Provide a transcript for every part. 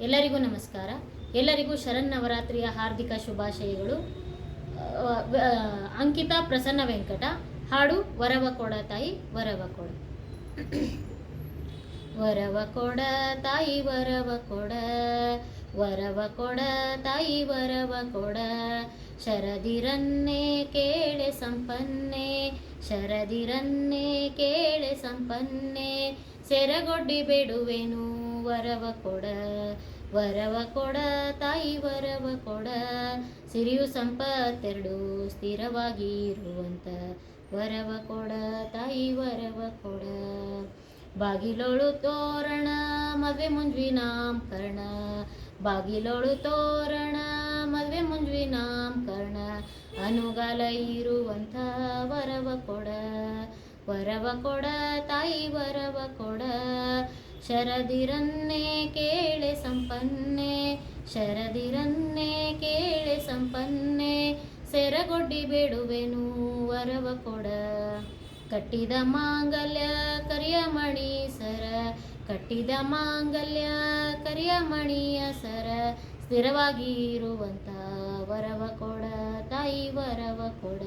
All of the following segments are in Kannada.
ಎಲ್ಲರಿಗೂ ನಮಸ್ಕಾರ. ಎಲ್ಲರಿಗೂ ಶರನ್ನವರಾತ್ರಿಯ ಹಾರ್ದಿಕ ಶುಭಾಶಯಗಳು. ಅಂಕಿತಾ ಪ್ರಸನ್ನ ವೆಂಕಟ, ಹಾಡು ವರವ ಕೊಡ ತಾಯಿ, ವರವ ಕೊಡ. ವರವ ಕೊಡ ತಾಯಿ, ವರವ ಕೊಡ. ವರವ ಕೊಡ ತಾಯಿ, ವರವ ಕೊಡ. ಶರದಿರನ್ನೇ ಕೇಳೆ ಸಂಪನ್ನೆ. ಶರದಿರನ್ನೇ ಕೇಳೆ ಸಂಪನ್ನೆ. ಸೆರಗೊಡ್ಡಿ ಬೇಡುವೆನು. ವರವ ಕೊಡ ವರವ ಕೊಡ, ತಾಯಿ ವರವ ಕೊಡ. ಸಿರಿಯು ಸಂಪತ್ತೆರಡು ಸ್ಥಿರವಾಗಿ ಇರುವಂತ ವರವ ಕೊಡ, ತಾಯಿ ವರವ ಕೊಡ. ಬಾಗಿಲೋಳು ತೋರಣ ಮದುವೆ ಮುಂಜ್ವಿ ನಾಮಕರಣ. ಬಾಗಿಲೋಳು ತೋರಣ ಮದುವೆ ಮುಂಜ್ವಿ ನಾಮಕರಣ. ಅನುಗಾಲ ಇರುವಂಥ ವರವ ಕೊಡ ವರವ ಕೊಡ, ತಾಯಿ ವರವ ಕೊಡ. ಶರದಿರನ್ನೇ ಕೇಳೆ ಸಂಪನ್ನೆ, ಶರದಿರನ್ನೇ ಕೇಳೆ ಸಂಪನ್ನೆ, ಸೆರಗೊಡ್ಡಿ ಬೇಡುವೆನು ವರವ ಕೊಡ. ಕಟ್ಟಿದ ಮಾಂಗಲ್ಯ ಕರಿಯ ಮಣಿ ಸರ ಕಟ್ಟಿದ ಮಾಂಗಲ್ಯ ಕರಿಯ ಮಣಿಯ ಸರ ಸ್ಥಿರವಾಗಿ ಇರುವಂತ ವರವ ಕೊಡ, ತಾಯಿ ವರವ ಕೊಡ.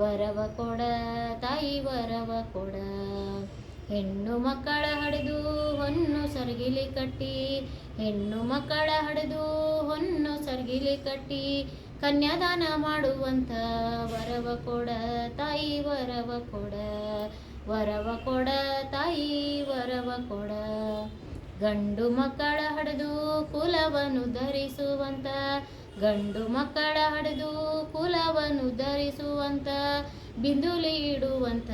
ವರವ ಕೊಡ, ತಾಯಿ ವರವ ಕೊಡ. ಹೆಣ್ಣು ಮಕ್ಕಳ ಹಡೆದು ಸರ್ಗಿಲಿ ಕಟ್ಟಿ, ಹೆಣ್ಣು ಮಕ್ಕಳ ಹಡೆದು ಹೊನ್ನು ಸರ್ಗಿಲಿ ಕಟ್ಟಿ, ಕನ್ಯಾದಾನ ಮಾಡುವಂತ ವರವ ಕೊಡ ತಾಯಿ, ವರವ ಕೊಡ ವರವ ಕೊಡ ತಾಯಿ, ವರವ ಕೊಡ. ಗಂಡು ಮಕ್ಕಳ ಹಡೆದು ಕುಲವನ್ನು ಧರಿಸುವಂತ, ಗಂಡು ಮಕ್ಕಳ ಹಡೆದು ಕುಲವನ್ನು ಧರಿಸುವಂತ, ಬಿಂದುಲಿ ಇಡುವಂತ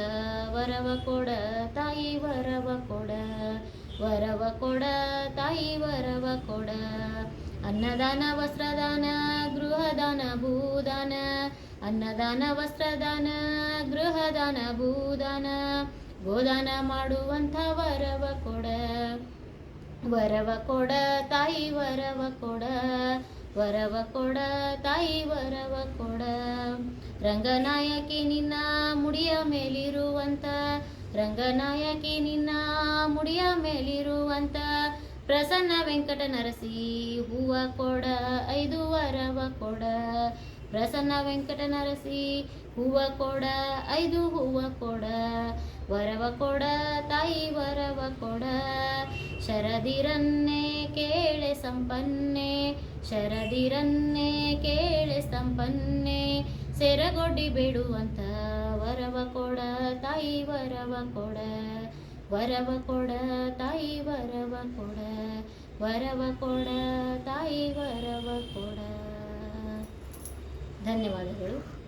ವರವ ಕೊಡ ತಾಯಿ, ವರವ ಕೊಡ. ವರವ ಕೊಡ, ತಾಯಿ ವರವ ಕೊಡ. ಅನ್ನದಾನ, ವಸ್ತ್ರದಾನ, ಗೃಹದಾನ, ಭೂದಾನ. ಅನ್ನದಾನ, ವಸ್ತ್ರದಾನ, ಗೃಹದಾನ, ಭೂದಾನ. ಗೋದಾನ ಮಾಡುವಂಥ ವರವ ಕೊಡ. ವರವ ಕೊಡ, ತಾಯಿ ವರವ ಕೊಡ. ವರವ ಕೊಡ, ತಾಯಿ ವರವ ಕೊಡ. ರಂಗನಾಯಕಿ ನಿನ್ನ ಮುಡಿಯ ಮೇಲಿರುವಂಥ. ರಂಗನಾಯಕಿ ನಿನ್ನ ಮೇಲಿರುವಂತ ಪ್ರಸನ್ನ ವೆಂಕಟ ನರಸಿ, ಹೂವ ಕೊಡ ಐದು ವರವ ಕೊಡ. ಪ್ರಸನ್ನ ವೆಂಕಟ ನರಸಿ, ಹೂವ ಕೊಡ, ಐದು ಹೂವ ಕೊಡ. ವರವ ಕೊಡ, ತಾಯಿ ವರವ ಕೊಡ. ಶರದಿರನ್ನೇ ಕೇಳೆ ಸಂಪನ್ನೆ, ಶರದಿರನ್ನೇ ಕೇಳೆ ಸಂಪನ್ನೆ. ಸೆರಗೊಡ್ಡಿ ಬಿಡುವಂತ ವರವ ಕೊಡ, ತಾಯಿ ವರವ ಕೊಡ. ವರವ ಕೊಡ ತಾಯಿ ವರವ ಕೊಡ ವರವ ಕೊಡ ತಾಯಿ ವರವ ಕೊಡ. ಧನ್ಯವಾದಗಳು.